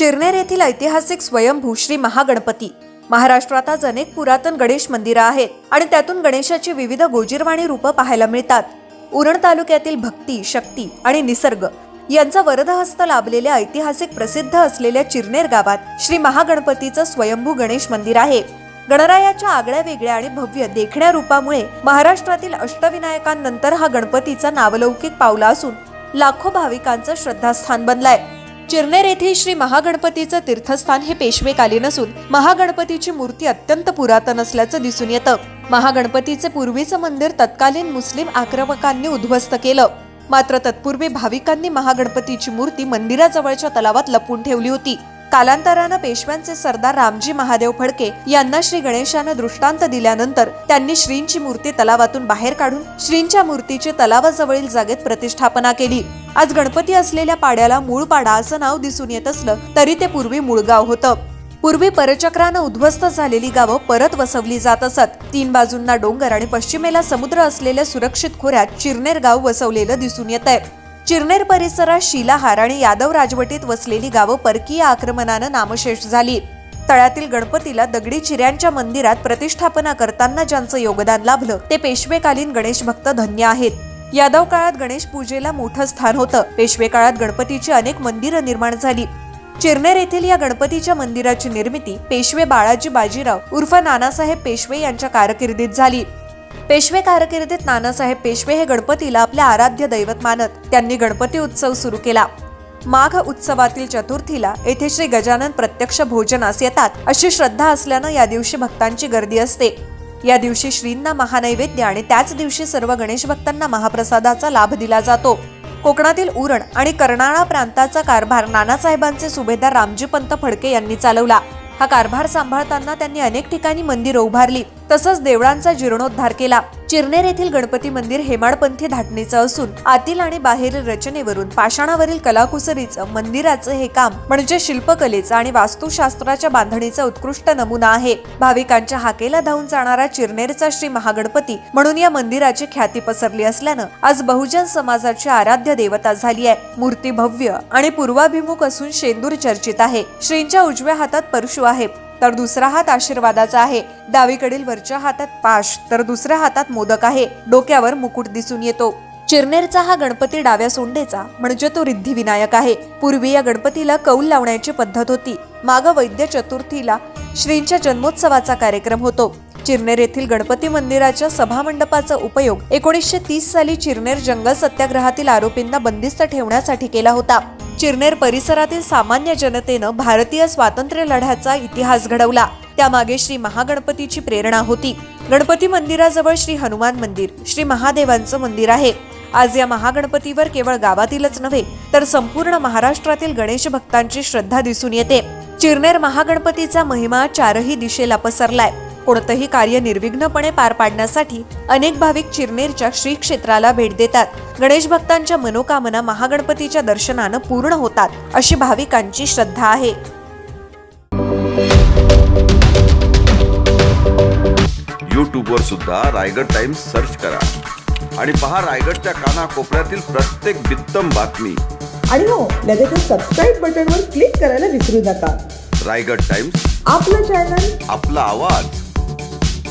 चिरनेर येथील ऐतिहासिक स्वयंभू श्री महागणपती. महाराष्ट्रात आज अनेक पुरातन गणेश मंदिरं आहेत आणि त्यातून गणेशाची विविध गोजीरवाणी रूपं पाहायला मिळतात. उरण तालुक्यातील भक्ती शक्ती आणि निसर्ग यांचा वरदहस्त लाभलेल्या ऐतिहासिक प्रसिद्ध असलेल्या चिरनेर गावात श्री महागणपतीचं स्वयंभू गणेश मंदिर आहे. गणरायाच्या आगळ्या वेगळ्या आणि भव्य देखण्या रूपामुळे महाराष्ट्रातील अष्टविनायकांनंतर हा गणपतीचा नावलौकिक पावला असून लाखो भाविकांचं श्रद्धास्थान बनलाय. चिरनेर येथील श्री महागणपतीचं तीर्थस्थान हे पेशवेकालीन असून महागणपतीची मूर्ती अत्यंत पुरातन असल्याचं दिसून येतं. महागणपतीचे पूर्वीचं मंदिर तत्कालीन मुस्लिम आक्रमकांनी उद्ध्वस्त केलं. मात्र तत्पूर्वी भाविकांनी महागणपतीची मूर्ती मंदिराजवळच्या तलावात लपून ठेवली होती. कालांतरानं पेशव्यांचे सरदार रामजी महादेव फडके यांना श्री गणेशानं दृष्टांत दिल्यानंतर त्यांनी श्रींची मूर्ती तलावातून बाहेर काढून श्रींच्या मूर्तीची तलावाजवळील जागेत प्रतिष्ठापना केली. आज गणपती असलेल्या पाड्याला मूळ पाडा असं नाव दिसून येत असलं तरी ते पूर्वी मूळगाव होतं. पूर्वी परचक्रानं उद्ध्वस्त झालेली गावं परत वसवली जात असत. तीन बाजूंना डोंगर आणि पश्चिमेला समुद्र असलेल्या सुरक्षित खोऱ्यात चिरनेर गाव वसवलेलं दिसून येत आहे चिरनेर परिसरात शिलाहार आणि यादव राजवटीत वसलेली गावं परकीय आक्रमणानं नामशेष झाली. तळ्यातील गणपतीला दगडी चिऱ्यांच्या मंदिरात प्रतिष्ठापना करताना ज्यांचं योगदान लाभलं ते पेशवेकालीन गणेश भक्त धन्य आहेत. यादव काळात गणेश पूजेला मोठं स्थान होतं. पेशवे काळात गणपतीची अनेक मंदिरं निर्माण झाली. चिरनेर येथील या गणपतीच्या मंदिराची निर्मिती पेशवे बाळाजी बाजीराव उर्फ नानासाहेब पेशवे यांच्या कारकिर्दीत झाली. पेशवे कारकिर्दीत नानासाहेब पेशवे हे गणपतीला आपले आराध्य दैवत मानत त्यांनी गणपती उत्सव सुरू केला. माघ उत्सवातील चतुर्थीला येथे श्री गजानन प्रत्यक्ष भोजनास येतात अशी श्रद्धा असल्यानं या दिवशी भक्तांची गर्दी असते. या दिवशी श्रींना महानैवेद्य आणि त्याच दिवशी सर्व गणेश भक्तांना महाप्रसादाचा लाभ दिला जातो. कोकणातील उरण आणि कर्नाळा प्रांताचा कारभार नानासाहेबांचे सुभेदार रामजीपंत फडके यांनी चालवला. हा कारभार सांभाळताना त्यांनी अनेक ठिकाणी मंदिरं उभारली. तसंच देवळांचा जीर्णोद्धार केला. चिरनेर येथील गणपती मंदिर हेमाडपंथी धाटणीचं असून आतील आणि बाहेरील रचनेवरून पाषाणावरील कलाकुसरीचं मंदिराचं हे काम म्हणजे शिल्पकलेचं आणि वास्तुशास्त्राच्या बांधणीचा उत्कृष्ट नमुना आहे. भाविकांच्या हाकेला धावून जाणारा चिरनेरचा श्री महागणपती म्हणून या मंदिराची ख्याती पसरली असल्यानं आज बहुजन समाजाची आराध्य देवता झाली आहे. मूर्ती भव्य आणि पूर्वाभिमुख असून शेंदूर चर्चित आहे. श्रींच्या उजव्या हातात परशु आहे. तर दुसरा हात आशीर्वादाचा आहे. डावीकडील वरच्या हातात पाश तर दुसऱ्या हातात मोदक आहे. डोक्यावर मुकुट दिसून येतो. चिरनेरचा हा गणपती डाव्या सोंडेचा म्हणजे तो रिद्धिविनायक आहे. पूर्वी या गणपतीला कौल लावण्याची पद्धत होती. माग वैद्य चतुर्थीला श्रींच्या जन्मोत्सवाचा कार्यक्रम होतो. चिरनेर येथील गणपती मंदिराच्या सभामंडपाचा उपयोग एकोणीसशे तीस साली चिरनेर जंगल सत्याग्रहातील आरोपींना बंदिस्त ठेवण्यासाठी केला होता. चिरनेर परिसरातील सामान्य जनतेनं भारतीय स्वातंत्र्य लढ्याचा इतिहास घडवला. त्यामागे श्री महागणपतीची प्रेरणा होती. गणपती मंदिराजवळ श्री हनुमान मंदिर श्री महादेवांचं मंदिर आहे. आज या महागणपतीवर केवळ गावातीलच नव्हे तर संपूर्ण महाराष्ट्रातील गणेश भक्तांची श्रद्धा दिसून येते. चिरनेर महागणपतीचा महिमा चारही दिशेला पसरलाय. कोणतंही कार्य निर्विघ्नपणे पार पाडण्यासाठी अनेक भाविक चिरनेरच्या श्री क्षेत्राला भेट देतात. गणेश भक्तांच्या मनोकामना महागणपतीच्या दर्शनानं पूर्ण होतात अशी भाविकांची श्रद्धा आहे. यूट्यूबवर सुद्धा रायगड टाइम्स सर्च करा आणि पहा रायगडच्या कानाकोपऱ्यातील प्रत्येक बित्तम बातमी. आणि हो लगेचच सबस्क्राईब बटनवर क्लिक करायला विसरू नका. रायगड टाइम्स. आपलं चॅनल आपला आवाज.